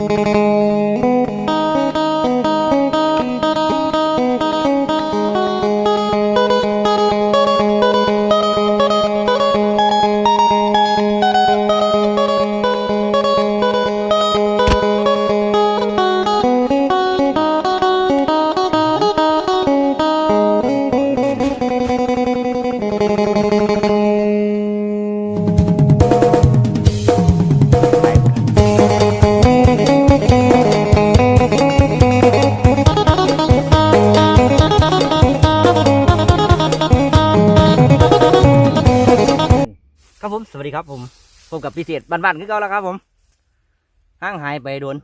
ค กับพิเศษบ้านๆคือเก่าแล้วครับ ผมห่างหายไปโดน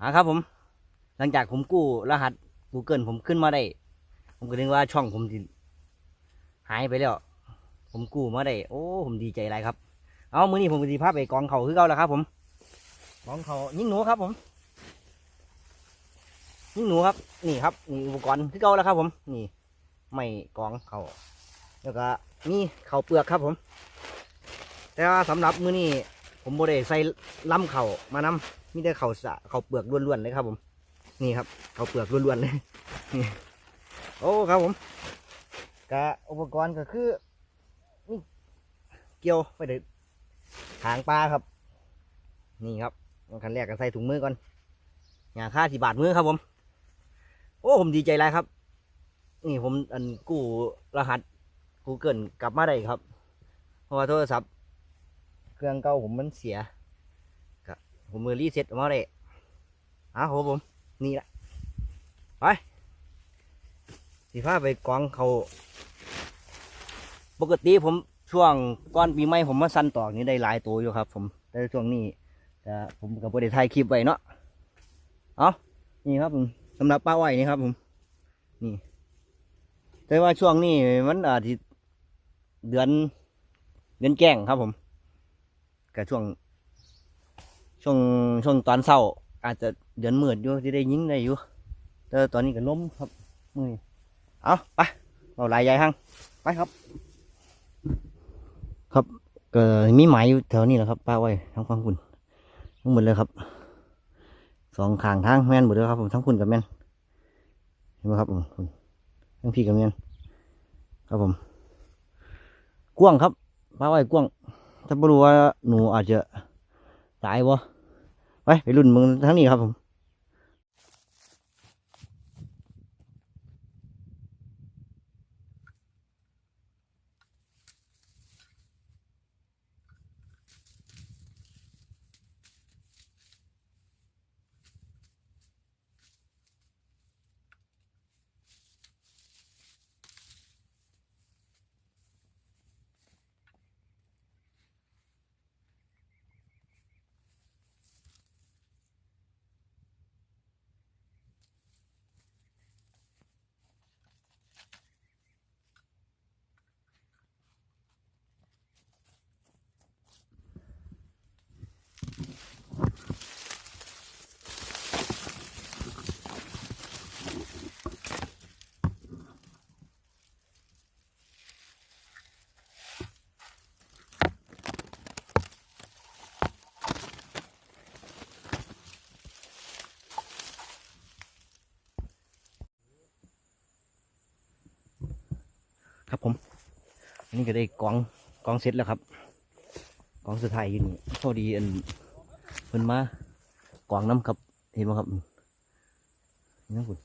อ่าครับ ผม หลังจากผมกู้รหัส Google ผมขึ้นมาได้ ผมก็นึกว่าช่องผมหายไปแล้ว ผมกู้มาได้ โอ้ ผมดีใจไรครับ เอามือนี้ผมก็สิพาไปกองเขาคือเก่าแล้วครับ ผมกองเขายิงหนูครับ ผมยิงหนูครับ นี่ครับนี่อุปกรณ์คือเก่าแล้วครับ ผม นี่ไม่กองเขาแล้วก็นี่เขาเปลือกครับผม แต่ว่าสำหรับมื้อนี้ผมบ่ได้ใส่ล้ำเข่ามานำมีแต่เข่าสะเข่าเปลือกล้วนๆเลยครับ ผม นี่ครับเข่าเปลือกล้วนๆเลยโอ้ครับผมกะอุปกรณ์ก็คือนี่เกี่ยวไปเด็ดทางปลาครับ นี่ครับขั้นแรกก็ใส่ถุงมือก่อนอย่าค่าสิบาทมือครับผม โอ้ผมดีใจไรครับ นี่ผมอันกู้รหัส Google กลับมาได้ครับ เพราะว่าโทรศัพท์ เครื่องเก่าผมมันเสียก็ผมมือรีเซ็ตออกมาได้อะโหผม นี่แหละไปสีฟ้าไปกองเขาปกติผมช่วงก่อนปีใหม่ผมมาสั้นตอกนี่ได้หลายตัวอยู่ครับ ผมแต่ช่วงนี้จะผมกับบริถ่ายคลิปไว้เนาะเอานี่ครับผมสำหรับป้าอ้อยนี่ครับผม นี่ แต่ว่าช่วงนี้มันอาทิตย์เดือนเดือนแจ้งครับผม กับช่วง ช่วงช่วงตอนเศร้า อาจจะเดือนมืดอยู่ที่ได้ยิงได้อยู่แต่ตอนนี้ก็ล้มครับมือนเอาไปเอาลายใหญ่ห้างไปครับ ครับก็มีหมายอยู่แถวนี้แหละครับป้าไว้ทั้งฟังคุณทั้งหมดเลยครับสองขางทางแม่นหมดเลยครับผมทั้งคุณกับแม่นเห็นไหมครับผมคุณทั้งพี่กับแม่นครับผม กว้างครับป้าไว้กว้าง ถ้าไม่รู้ว่าหนูอาจจะตายวะไปไปรุ่นมึงทั้งนี้ครับผม ครับผม อันนี้ก็ได้กองกองเสร็จแล้วครับกองสุดท้ายอยู่นี่พอดีอันเพิ่นมากองน้ำครับเห็นไหมครับนี่นะคุณ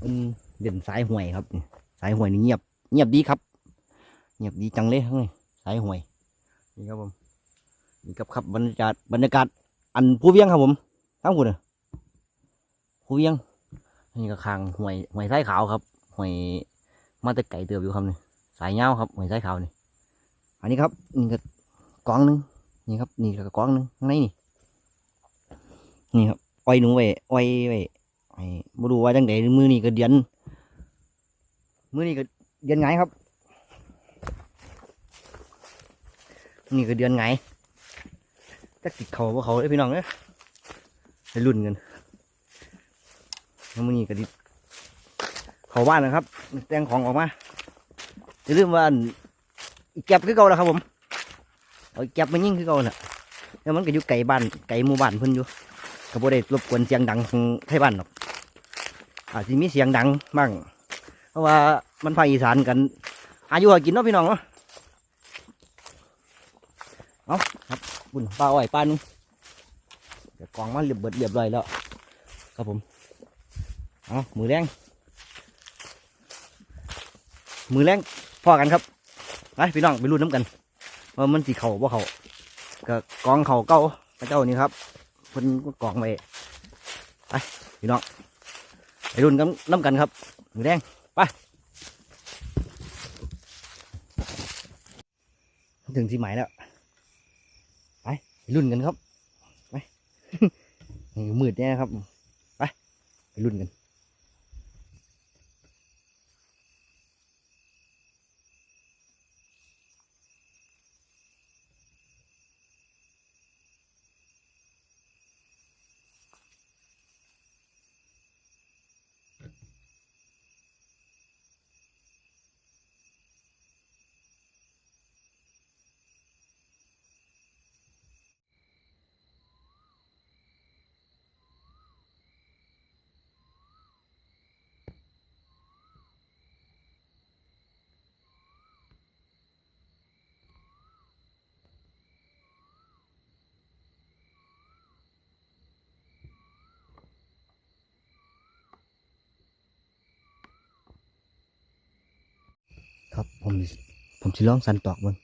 มันเด่นสายห่วยครับ สายห่วยนี่เงียบ เงียบดีครับ เงียบดีจังเลยทั้งนี้สายห่วยนี่ครับผมนี่ครับครับบรรยากาศบรรยากาศอันผู้เวียงครับผมทั้งคุณผู้เวียงนี่ก็คางห่วยห่วยสายขาวครับห่วย มาแต่ไก่เติบอยู่ครับนี่สายเงาครับเหมือยสายขาวนี่อันนี้ครับนี่ก็กองหนึงนี่ครับนี่ก็กองหนึงข้างในนี่นี่ครับอ้อยหนูไว้อ้อยไว้ไอ้บ่รู้ว่าจังไดมือนี่ก็เดือนมือนี่ก็เดือนไงครับ นี่ก็เดือนไงจักติดเขาบ่เขาเด้พี่น้องเอ้ยไปรุ่นกันแล้วมือนี่ก็ดิ เข้าบ้านนะครับ แต่งของออกมาอย่าลืมว่าอันอีแก็บคือเก่าแล้วครับผมเอาอีแก็บมายิ่งคือเก่าน่ะแล้วมันก็อยู่ไกลบ้านไกลหมู่บ้านเพิ่นอยู่ก็บ่ได้รบกวนเสียงดังของไทยบ้านหรอกอาจจะมีเสียงดังบ้างเพราะว่ามันภาคอีสานกัน อายุหากินเนาะพี่น้องเนาะเอาครับบุญปลาอ้อยปลานึงเดี๋ยวกองมาเรียบเบิดเรียบร้อยแล้ว ครับผมเอามือแรง มือแรงพอกันครับไปพี่น้องไปรุ่นน้ำกันว่ามันสีเขาบ่เขาก็กองเขาเก้าพระเจ้านี่ครับเพิ่นก็กองไว้ไปพี่น้องไปรุ่นกันน้ำกันครับมือแดงไปถึงที่หมายแล้วไปรุ่นกันครับไปมืดแน่ครับไปไปรุ่นกัน ครับผมผมสิลองสันตอกเบิ่ง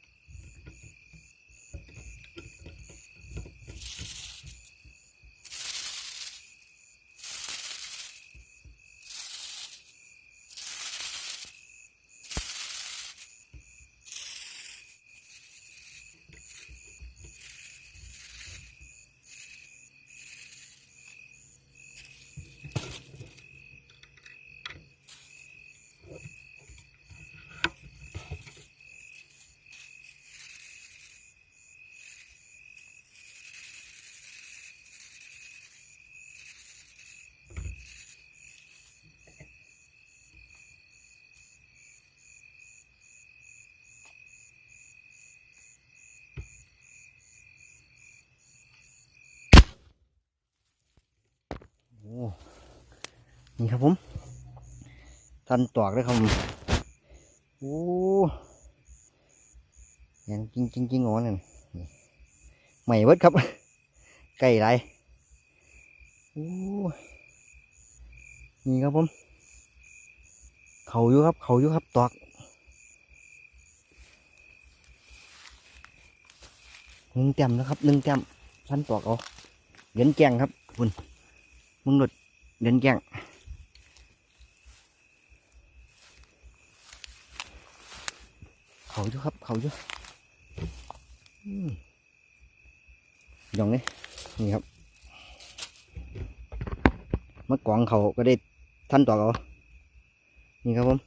นี่ครับผมสันตอกเลยครับผมโอ้ยังจริงจริงจริงๆอ๋อนั่นนี่ใหม่เบิร์ดครับ ไก่ไรโอ้นี่ครับผม เขาอยู่ครับ เขาอยู่ครับตอกหนึ่งแต้มนะครับหนึ่งแต้มสันตอกเอาเหรียญแกงครับคุณ มึงหลุดเดินแกงเขาอยู่ครับ เขาอยู่อืมดองนี่นี่ครับมากวางเขาก็ได้ท่านต่อเขานี่ครับผม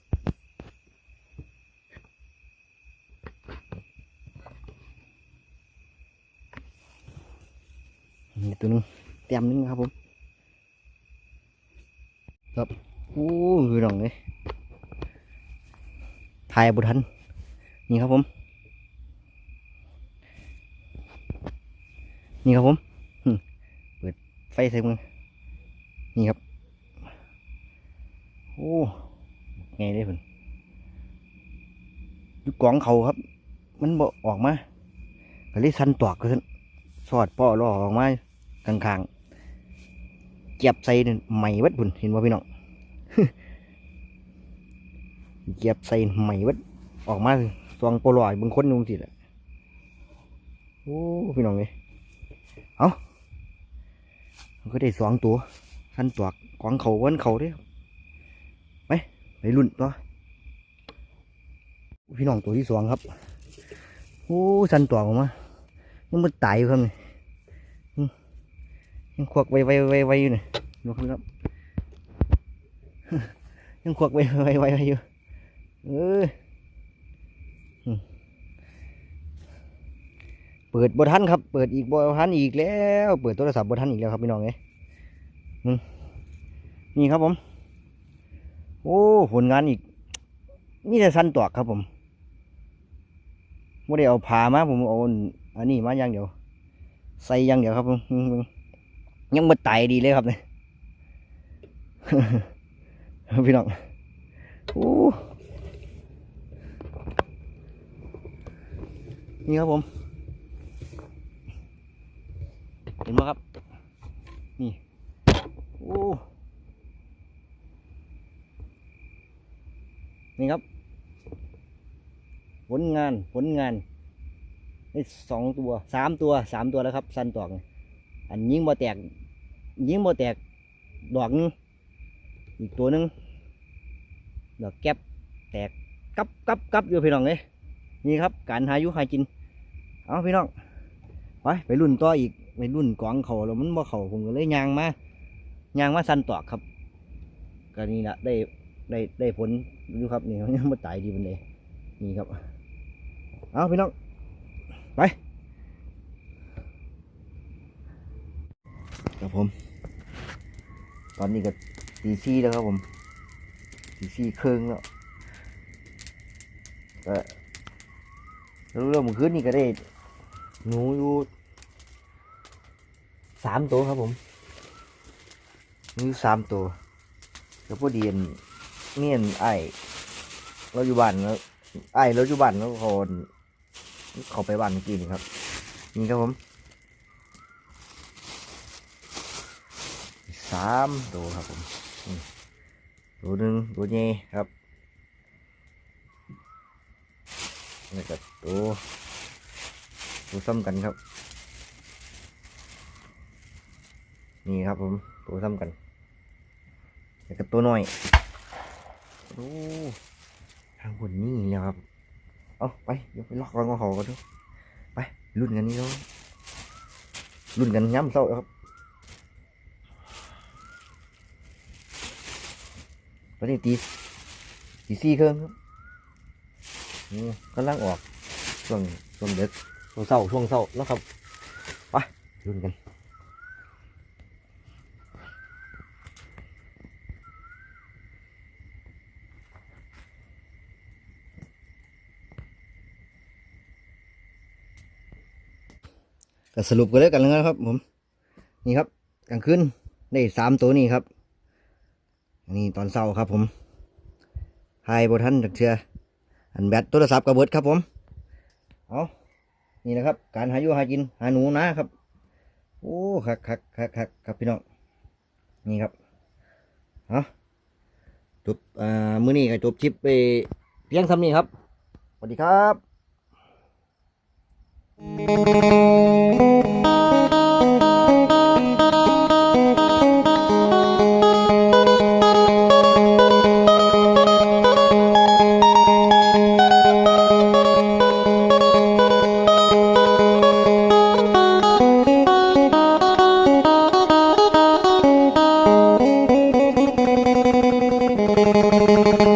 นี่ตัวหนึงเต็มหนึงครับผม โอ้คือดองเลยถ่ายบุทัน นี่ครับผม นี่ครับผมเปิดไฟใส่มือนี่ครับ โอ้ไงได้ผลดูกองเขาครับ มันบ่ออกมาก็เลยสันตอกก็สันสอดป้อล่อออกมากลางๆ เจ็บใส่ใหม่วัดบุญเห็นว่าพี่น้องเหยียบใส่ใหม่วัดออกมาสวงโปรลอยบางคนนุ่งสิแหละโอ้พี่น้องเลยเอามันก็ได้สองตัวขั้นตัวกวางเขาวันเขาเด้ไปไปรุ่นตัวพี่น้องตัวที่สองครับ โอ้สันตัวออกมายังมันตายอยู่ครับนี่อืม ยังควักไวไวไวไวอยู่นี่ดูครับ ยังควักไวไวไวไวอยู่เออเปิดบทันครับ เปิดอีกบทันอีกแล้ว เปิดโทรศัพท์บทันอีกแล้วครับพี่น้องเอ้ยนี่ครับผม โอ้ผลงานอีก มีแต่สั้นตอกครับผมไม่ได้เอาผ่ามาผมเอาอันนี้มาอย่างเดียว ใส่อยังเดียวครับผมอืม ยังมาไตดีเลยครับเนี่ยพี่น้องโอ้นี่ครับผม เห็นไหมครับ นี่โอ้นี่ครับ ผลงาน ผลงานนี่สองตัว สามตัว สามตัวแล้วครับ สันตอกนี่ อันยิงบ่แตกยิงบ่แตกดอกนึงอีกตัวนึงดอกแก๊บแตกกับกับกับอยู่พี่น้องเลยนี่ครับ การหายุหากิน เอาพี่น้อง ไปไปรุ่นต่ออีกไปรุ่นกองเขาแล้วมันบ่เขาผมก็เลยยางมายางมาสั้นตอกครับก็นี่แหละได้ได้ได้ผลอยู่ครับนี่ยังมาตายดีมันเลยนี่ครับ เอาพี่น้อง ไป ครับผม ตอนนี้ก็ตีซี่แล้วครับผมตีซี่ครึ่งแล้วก็แล้เรื่องเมื่อคืนนี่ก็ได้ หนูอยู่สามตัวครับผมหนูอยู่สามตัวแล้วพอดีนเนียนไอ้เราอยู่บ้านแล้วไอ้เราอยู่บ้านแล้วเขาเขาไปบ้านกี้นี่ครับ นี่ครับผม สามตัวครับผมตัวหนึ่งตัวใหญ่ครับแล้วก็ตัวตัวซ้ำกันครับ นี่ครับผมตัวซ้ำกันแล้วก็ตัวน้อยโอ้ทางบนนี่แล้วครับเอาไปเดี๋ยวไปล็อกรังของเขากันดูไปรุ่นกันนี่เนาะรุ่นกันย้ำเศร้าครับ ตอนนี้ตีตีสี่เครื่องครับกำลังออกช่วงช่วงเด็กช่วงเศร้าช่วงเศร้าแล้วครับไปลุ้นกันก็สรุปกันเลยกันแล้วนะครับผม นี่ครับกลางคืนได้สามตัวนี้ครับ อันนี้ตอนเช้าครับผมไฮโบทันจากเชืออันแบตโทรศัพท์กระเบิดครับผม เอานี่นะครับ การหาอยู่หากินหาหนูนะครับ โอ้คักคักคักคักครับพี่น้อง นี่ครับเอาจบอ่ามื้อนี้ก็จบคลิปไปเพียงเท่านี้ครับ สวัสดีครับ